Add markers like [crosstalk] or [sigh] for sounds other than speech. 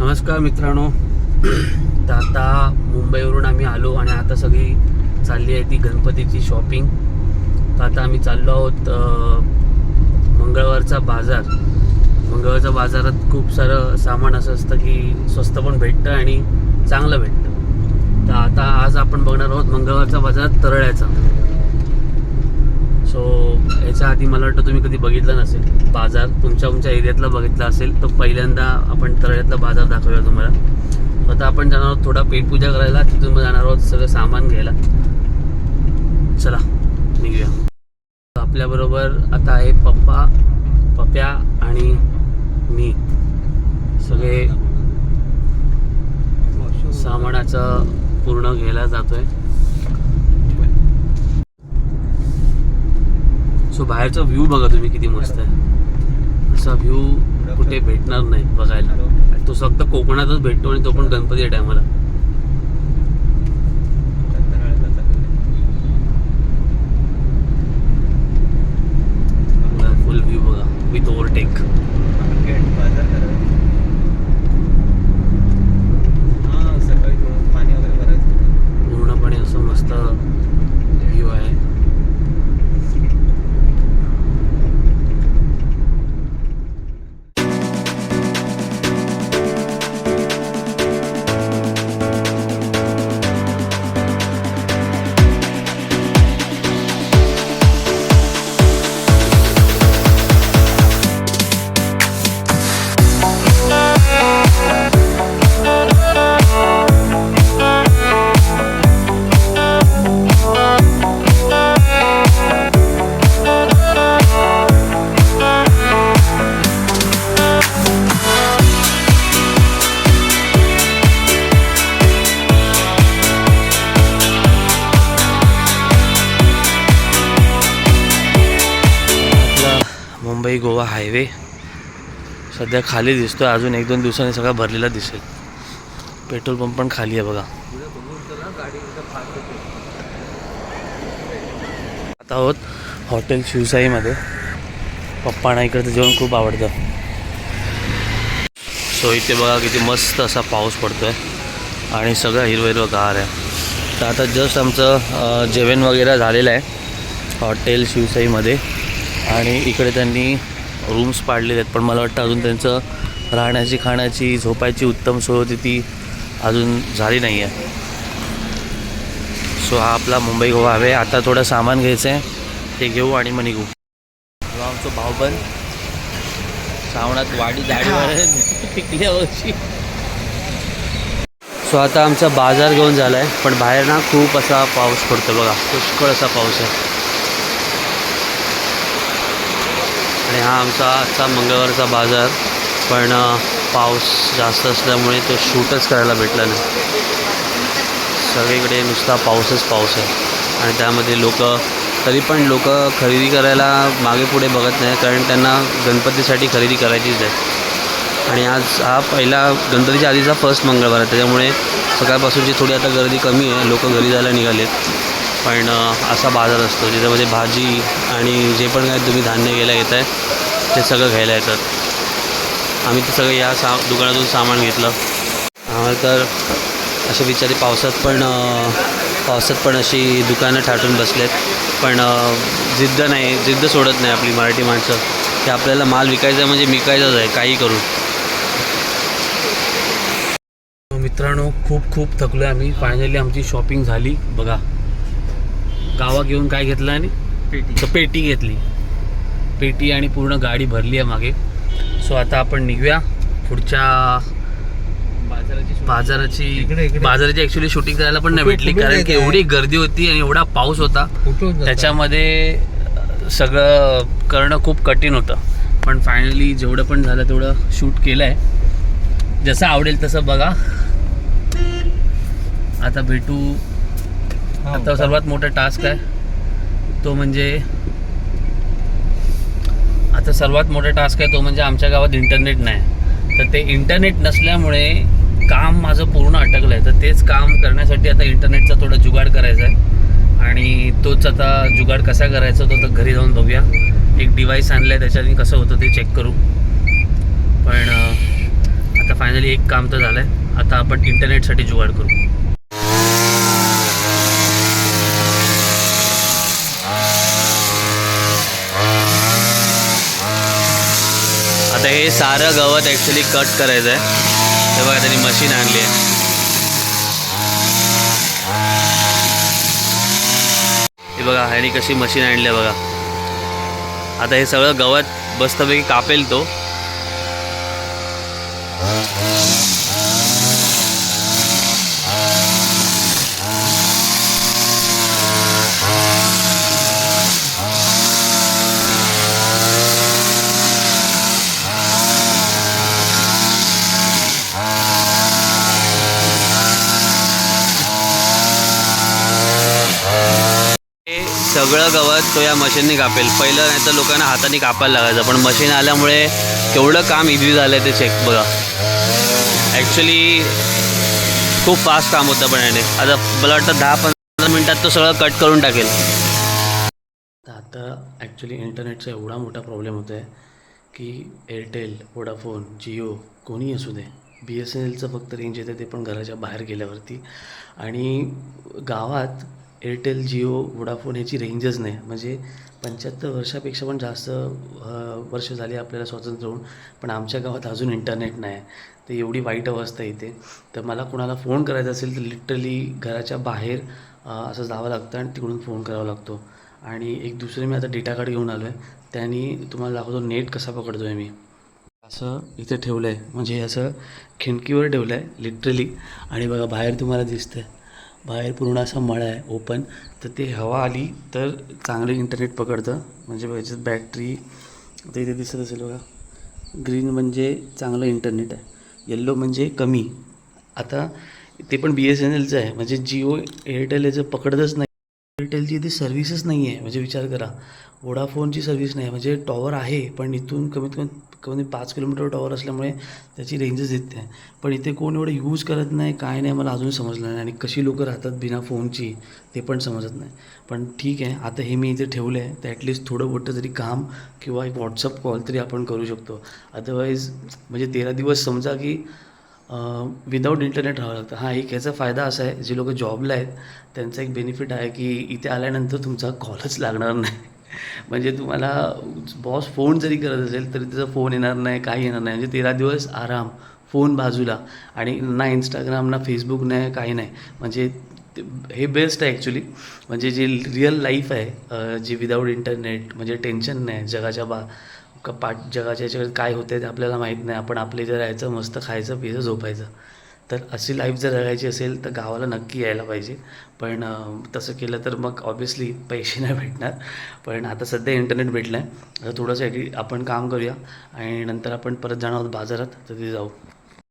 नमस्कार मित्रांनो. [clears throat] तर आता मुंबईवरून आम्ही आलो आणि आता सगळी चालली आहे ती गणपतीची शॉपिंग तर आता आम्ही चाललो आहोत मंगळवारचा बाजार. मंगळवारच्या बाजारात खूप सारं सामान असं असतं की स्वस्त पण भेटतं आणि चांगलं भेटतं. तर आता आज आपण बघणार आहोत मंगळवारचा बाजार तरळ्याचा. सो याच्या आधी मला वाटतं तुम्ही कधी बघितलं नसेल. बाजार तुमच्या तुमच्या एरियातला बघितला असेल तर पहिल्यांदा आपण तळ्यातला बाजार दाखवूया तुम्हाला. आता आपण जाणार आहोत थोडा पेटपूजा करायला तिथून जाणार आहोत सगळं सामान घ्यायला. चला निघूया. आपल्याबरोबर आता आहे पप्पा पप्या आणि मी. सगळे सामानाचं पूर्ण घ्यायला जातोय. सो बाहेरचा व्ह्यू बघा तुम्ही किती मस्त आहे. असा व्ह्यू कुठे भेटणार नाही बघायला. तो फक्त कोकणातच भेटतो आणि तो पण गणपती टायमाला फुल व्ह्यू बघा with overtake Mumbai Goa highway. सध्या खाली दिसतोय. अजून एक दोन दिवसांनी सगळा भरलेला दिसेल. पेट्रोल पंप पण खाली आहे बघा. आता आहोत हॉटेल शिवसाईमध्ये. पप्पांना इकडचं जेवण खूप आवडतं. सो इथे बघा किती मस्त असा पाऊस पडतोय. आणि सगळं हिरवं हिरवं गार आहे. तर आता जस्ट आमचं जेवण वगैरे झालेलं आहे. हॉटेल शिवसाईमध्ये. आणि इकडे त्यांनी रूम्स पाडलेले आहेत. पण मला वाटतं अजून त्यांचं राहण्याची खाण्याची झोपायची उत्तम सोय होती ती अजून झाली नाही आहे सो हा आपला मुंबई गोवा हवे. आता थोडं सामान घ्यायचं आहे ते घेऊ आणि मग निघू. आमचं भाऊ पण श्रावणात वाडी दाढीवर पिकल्या वर्षी सो आता आमचा बाजार घेऊन झाला आहे पण बाहेर ना खूप असा पाऊस पडतो बघा. पुष्कळ असा पाऊस आहे. आणि हा आमचा आजचा मंगळवारचा बाजार पण पाऊस जास्त असल्यामुळे तो शूटच करायला भेटला नाही. सगळीकडे नुसता पाऊसच पाऊस आहे. आणि त्यामध्ये लोक तरी पण लोक खरेदी करायला मागे पुढे बघत नाही कारण त्यांना गणपतीसाठी खरेदी करायचीच आहे आणि आज हा पहिला गणपतीच्या आधीचा फर्स्ट मंगळवार आहे त्याच्यामुळे सकाळपासूनची थोडी आता गर्दी कमी आहे लोक घरी जायला निघालेत. पण असा बाजार असतो ज्याच्यामध्ये भाजी आणि जे पण काय तुम्ही धान्य घ्यायला येत आहे ते सगळं घ्यायला येतात. आम्ही ते सगळं या सा दुकानातून सामान घेतलं. आम्हाला तर असे बिचारे पावसात पण पावसात पण अशी दुकानं ठाटून बसलेत. पण जिद्द नाही जिद्द सोडत नाही आपली मराठी माणसं. की आपल्याला माल विकायचा आहे म्हणजे विकायचाच आहे काही करून. मित्रांनो खूप खूप थकलो आहे आम्ही. फायनली आमची शॉपिंग झाली. बघा. गावा घेऊन काय घेतलं आणि? तर पेटी घेतली. पेटी आणि पूर्ण गाडी भरली आहे मागे. सो आता आपण निघूया. पुढच्या बाजाराची बाजाराची ऍक्च्युली शूटिंग करायला पण नाही भेटली. कारण की? एवढी गर्दी होती आणि एवढा पाऊस होता. त्याच्यामध्ये सगळं करणं खूप कठीण होतं. पण फायनली जेवढं पण झालं तेवढं शूट केलं आहे जसं आवडेल तसं बघा. आता भेटू आता सर्वात मोठा टास्क आहे. तो म्हणजे आता सर्वात मोठा टास्क आहे तो म्हणजे आमच्या गावात इंटरनेट नाही. तर ते इंटरनेट नसल्यामुळे काम माझं पूर्ण अटकलं आहे तर तेच काम करण्यासाठी आता इंटरनेटचा थोडा जुगाड करायचा आहे. आणि तोच आता जुगाड कसा करायचा तो तर घरी जाऊन बघूया. एक डिव्हाइस आणलं आहे त्याच्याने कसं होतं ते चेक करू. पण आता फायनली एक एक काम तर झालं आहे आता आपण इंटरनेटसाठी जुगाड करू. हे सारं गवत ॲक्च्युली कट करायचं आहे ते बघा त्यांनी मशीन आणली आहे. हे बघा ह्यानी कशी मशीन आणली आहे बघा. आता हे सगळं गवत बस्तपैकी कापेल तो हे सगळं गवत तो या मशीनने कापेल. पहिलं नाही तर लोकांना हाताने कापायला लागायचं. पण मशीन आल्यामुळे केवढं काम इझी झालं आहे ते चेक बघा. ॲक्च्युली खूप फास्ट काम होतं पण याने. आता मला वाटतं दहा पंधरा मिनटात तो सगळं कट करून टाकेल. आता ॲक्च्युली इंटरनेटचा एवढा मोठा प्रॉब्लेम होतो आहे की एअरटेल वोडाफोन जिओ कोणी असू दे बी एस एन एलचं फक्त रेंज येते ते पण घराच्या बाहेर गेल्यावरती. आणि गावात एअरटेल जिओ वोडाफोन ह्याची रेंजच नाही. म्हणजे पंच्याहत्तर वर्षापेक्षा पण जास्त वर्ष झाली आपल्याला स्वातंत्र्य होऊन पण आमच्या गावात अजून इंटरनेट नाही. तर एवढी वाईट अवस्था इथे. तर मला कोणाला फोन करायचा असेल तर लिटरली घराच्या बाहेर असं जावं लागतं आणि तिकडून फोन करावा लागतो. आणि एक दुसरे मी आता डेटा कार्ड घेऊन आलो आहे त्यांनी तुम्हाला दाखवतो नेट कसा पकडतो आहे मी. असं इथे ठेवलं आहे म्हणजे असं खिडकीवर ठेवलं आहे लिटरली आणि बघा बाहेर तुम्हाला दिसतं आहे बाहेर पूर्ण असा मळा आहे ओपन तर ते हवा आली तर चांगलं इंटरनेट पकडतं. म्हणजे याच्यात बॅटरी ते इथे दिसत असेल बघा. ग्रीन म्हणजे चांगलं इंटरनेट आहे. येल्लो म्हणजे कमी. आता ते पण बी एस एन एलचं आहे. म्हणजे जिओ एअरटेल याचं पकडतच नाही. एअरटेलची इथे सर्व्हिसच नाही आहे म्हणजे विचार करा. वोडाफोनची सर्व्हिस नाही. म्हणजे टॉवर आहे पण इथून कमीत कमी कमी पाच किलोमीटर टॉवर असल्यामुळे त्याची रेंजच येत नाही. पण इथे कोण एवढं यूज करत नाही काय नाही मला अजून समजलं नाही. आणि कशी लोकं राहतात बिना फोनची ते पण समजत नाही. पण ठीक आहे आता हे मी इथे ठेवलं आहे तर ॲटलिस्ट थोडं मोठं तरी काम किंवा एक व्हॉट्सअप कॉल तरी आपण करू शकतो. अदरवाईज म्हणजे तेरा दिवस समजा की विदाऊट इंटरनेट राहावं लागतं. हां एक ह्याचा फायदा असा आहे जे लोक जॉबला आहेत त्यांचा एक बेनिफिट आहे की इथे आल्यानंतर तुमचा कॉलच लागणार नाही. म्हणजे तुम्हाला बॉस फोन जरी करत असेल तरी त्याचा फोन येणार नाही काही येणार नाही. म्हणजे तेरा दिवस आराम फोन बाजूला. आणि ना इंस्टाग्राम ना फेसबुक नाही काही नाही. म्हणजे हे बेस्ट आहे ॲक्च्युली म्हणजे जे रिअल लाईफ आहे जी विदाऊट इंटरनेट म्हणजे टेन्शन नाही. जगाच्या बा का पाठ जगाच्या याच्याकडे काय होतं ते आपल्याला माहीत नाही. आपण आपले जे राहायचं मस्त खायचं पियचं झोपायचं. तर अशी लाईफ जर जगायची असेल तर गावाला नक्की यायला पाहिजे. पण तसं केलं तर मग ऑब्वियसली पैसे नाही भेटणार. पण आता सध्या इंटरनेट भेटलं आहे आता थोडंसं एडी आपण काम करूया. आणि नंतर आपण परत जाणार आहोत बाजारात. तर तिथे जाऊ.